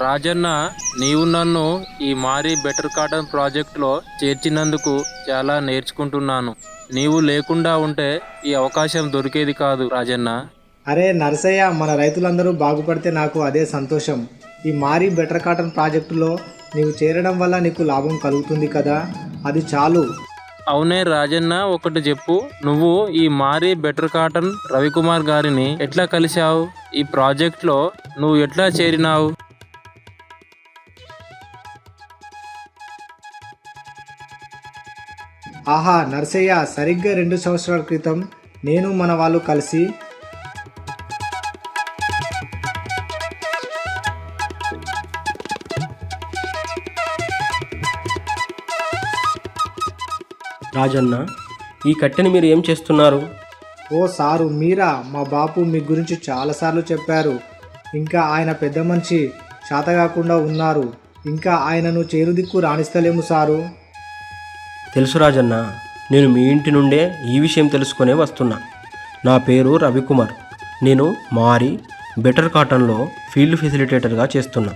రాజన్న నీవు నన్ను ఈ మారీ బెటర్ కాటన్ ప్రాజెక్టులో చేర్చినందుకు చాలా నేర్చుకుంటున్నాను. నీవు లేకుండా ఉంటే ఈ అవకాశం దొరికేది కాదు రాజన్న. అరే నరసయ్య మన రైతులందరూ బాగుపడితే నాకు అదే సంతోషం. ఈ మారీ బెటర్ కాటన్ ప్రాజెక్టులో నీవు చేరడం వల్ల నీకు లాభం కలుగుతుంది కదా? అది చాలు. అవునే రాజన్న ఒకటి చెప్పు. నువ్వు ఈ మారీ బెటర్ కాటన్ రవికుమార్ గారిని ఎట్లా కలిశావు? ఈ ప్రాజెక్ట్లో నువ్వు ఎట్లా చేరినావు? ఆహా నరసయ్య సరిగ్గా రెండు సంవత్సరాల క్రితం నేను మన వాళ్ళు కలిసి రాజన్న ఈ కట్టెని మీరు ఏం చేస్తున్నారు? ఓ సారు మీరా? మా బాపు మీ గురించి చాలాసార్లు చెప్పారు. ఇంకా ఆయన పెద్ద మనిషి శాతగాకుండా ఉన్నారు. ఇంకా ఆయనను చేరుదిక్కు రాణిస్తలేము సారు. తెలుసు రాజన్న నేను మీ ఇంటి నుండే ఈ విషయం తెలుసుకునే వస్తున్నా. నా పేరు రవికుమార్. నేను మారి బెటర్ కాటన్లో ఫీల్డ్ ఫెసిలిటేటర్గా చేస్తున్నా.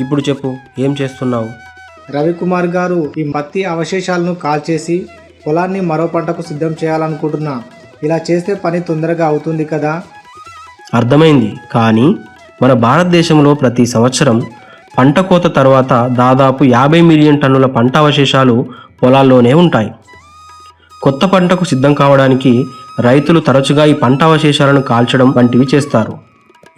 ఇప్పుడు చెప్పు ఏం చేస్తున్నావు? రవికుమార్ గారు ఈ మత్తి అవశేషాలను కాల్చేసి పొలాన్ని మరో పంటకు సిద్ధం చేయాలనుకుంటున్నా. ఇలా చేస్తే పని తొందరగా అవుతుంది కదా? అర్థమైంది. కానీ మన భారతదేశంలో ప్రతి సంవత్సరం పంట కోత తర్వాత దాదాపు యాభై మిలియన్ టన్నుల పంట అవశేషాలు పొలాల్లోనే ఉంటాయి. కొత్త పంటకు సిద్ధం కావడానికి రైతులు తరచుగా ఈ పంట అవశేషాలను కాల్చడం వంటివి చేస్తారు.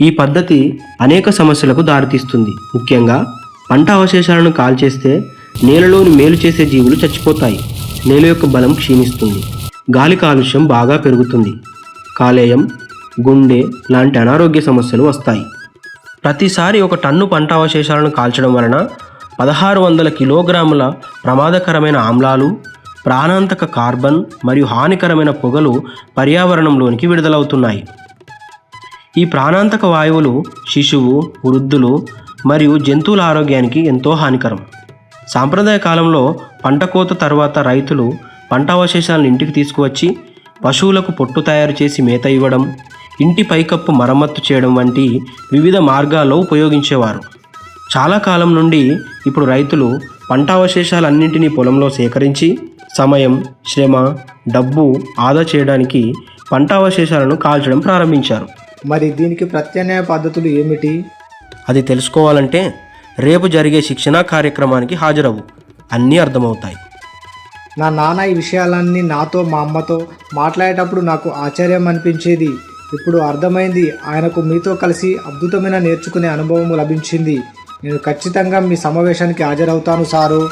ఈ పద్ధతి అనేక సమస్యలకు దారితీస్తుంది. ముఖ్యంగా పంట అవశేషాలను కాల్చేస్తే నేలలోని మేలు చేసే జీవులు చచ్చిపోతాయి. నేల యొక్క బలం క్షీణిస్తుంది. గాలి కాలుష్యం బాగా పెరుగుతుంది. కాలేయం గుండె లాంటి అనారోగ్య సమస్యలు వస్తాయి. ప్రతిసారి ఒక టన్ను పంట అవశేషాలను కాల్చడం వలన పదహారు వందల కిలోగ్రాముల ప్రమాదకరమైన ఆమ్లాలు ప్రాణాంతక కార్బన్ మరియు హానికరమైన పొగలు పర్యావరణంలోనికి విడుదలవుతున్నాయి. ఈ ప్రాణాంతక వాయువులు శిశువు వృద్ధులు మరియు జంతువుల ఆరోగ్యానికి ఎంతో హానికరం. సాంప్రదాయ కాలంలో పంట కోత తర్వాత రైతులు పంట అవశేషాలను ఇంటికి తీసుకువచ్చి పశువులకు పొట్టు తయారు చేసి మేత ఇవ్వడం ఇంటి పైకప్పు మరమ్మత్తు చేయడం వంటి వివిధ మార్గాల్లో ఉపయోగించేవారు. చాలా కాలం నుండి ఇప్పుడు రైతులు పంట అవశేషాలన్నింటినీ పొలంలో సేకరించి సమయం శ్రమ డబ్బు ఆదా చేయడానికి పంట అవశేషాలను కాల్చడం ప్రారంభించారు. మరి దీనికి ప్రత్యామ్నాయ పద్ధతులు ఏమిటి? అది తెలుసుకోవాలంటే రేపు జరిగే శిక్షణా కార్యక్రమానికి హాజరవు. అన్నీ అర్థమవుతాయి. నా నాన్న ఈ విషయాలన్నీ నాతో మా అమ్మతో మాట్లాడేటప్పుడు నాకు ఆశ్చర్యం అనిపించేది. ఇప్పుడు అర్థమైంది ఆయనకు మీతో కలిసి అద్భుతమైన నేర్చుకునే అనుభవం లభించింది. నేను ఖచ్చితంగా మీ సమావేశానికి హాజరవుతాను సారు.